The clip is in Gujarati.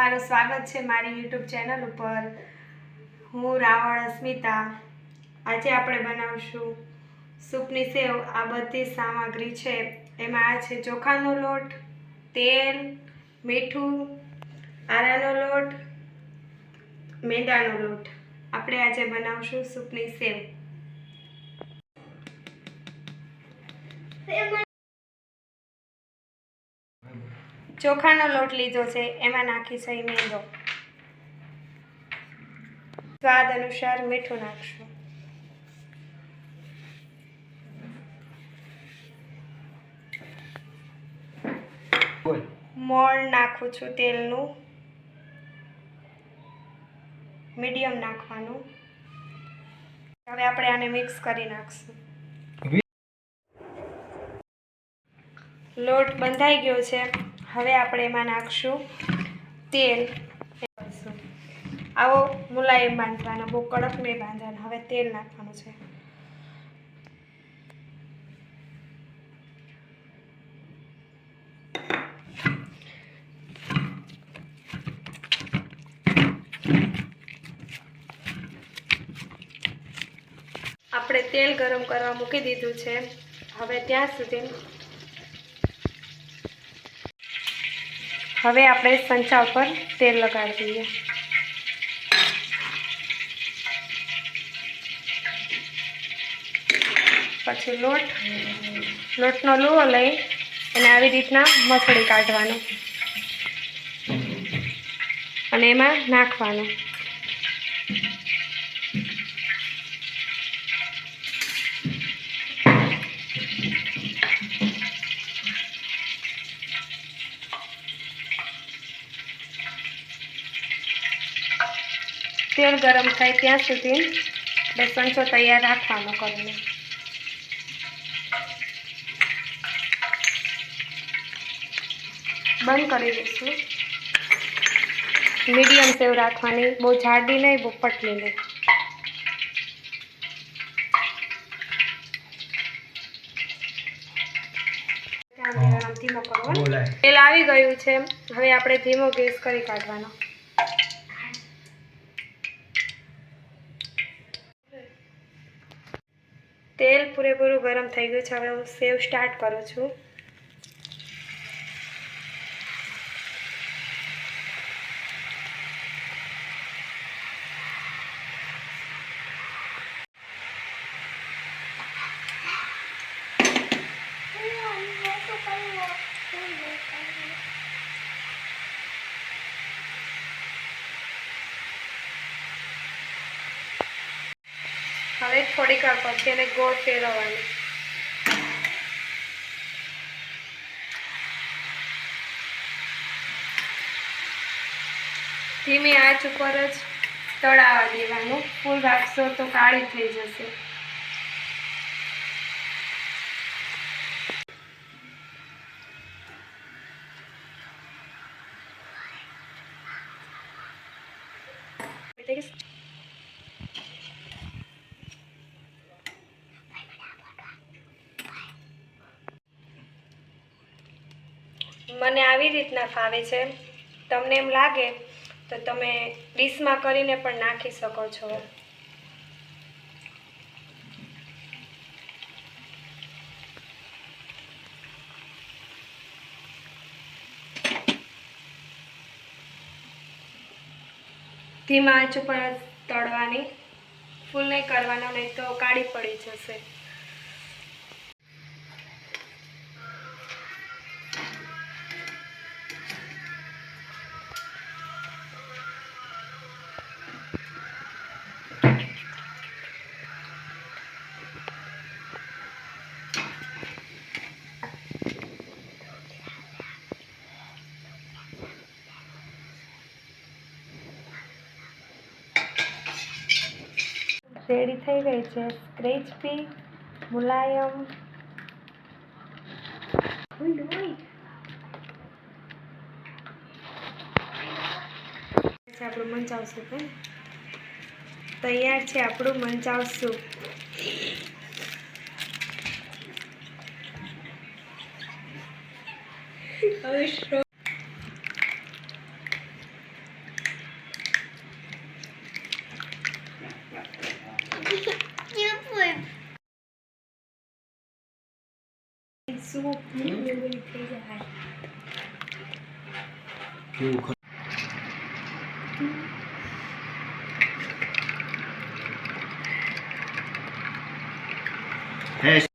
તમારું સ્વાગત છે મારી યુટ્યુબ ચેનલ ઉપર. હું રાવળ અસ્મિતા. આજે આપણે બનાવશું સૂપની સેવ. આ બધી સામગ્રી છે. એમાં આ છે ચોખાનો લોટ, તેલ, મીઠું, આરાનો લોટ, મેંદાનો લોટ. આપણે આજે બનાવશું સૂપની સેવ. ચોખાનો લોટ લીધો છે એમાં નાખી છે મેંદો. સ્વાદ અનુસાર મીઠું નાખશું. મોણ નાખું છું તેલનું. મીડિયમ નાખવાનું. હવે આપણે આને મિક્સ કરી નાખશું. લોટ બંધાઈ ગયો છે. હવે આપણે એમાં નાખશું તેલ. આવો મુલાયમ બાંધવાનો, બહુ કડક નહીં બાંધવાનો, હવે તેલ નાખવાનું છે. આપણે તેલ ગરમ કરવા મૂકી દીધું છે. હવે ત્યાં સુધી હવે આપણે સંચા ઉપર તેલ લગાડી દઈએ. પછી લોટ. લોટનો લોહો લઈ અને આવી રીતના મસળી કાઢવાનો. અને એમાં નાખવાનું. તેલ ગરમ થાય ત્યાં સુધી સંચો તૈયાર રાખવાનો કરીને. બંધ કરી દઈશું. મીડિયમ સેવ રાખવાની બહુ જાડી નહીં બહુ પટલી નહીં. તેલ આવી ગયું છે. હવે આપણે ધીમો ગેસ કરી કાઢવાનો. તેલ પૂરેપૂરું ગરમ થઈ ગયું છે. હવે હું સેવ સ્ટાર્ટ કરું છું. હવે થોડીક વાર પછી ગોળ ફેરવવાની. ધીમી આંચ ઉપર જ તળાવા દેવાનું. ફૂલ રાખશો તો કાળી થઈ જશે. મને આવી રીતના ફાવે છે. તમને એમ લાગે તો તમે ડીશમાં કરીને પણ નાખી શકો છો. ધીમા આંચ ઉપર તળવાની. ફૂલ નહીં કરવાનો, નહીં તો કાળી પડી જશે. રેડી થઈ ગઈ છે. ક્રિસ્પી મુલાયમ. આપણું મંચાવ સૂપ તૈયાર છે આપણું મંચાવ સૂપ હવે 十五克。哎。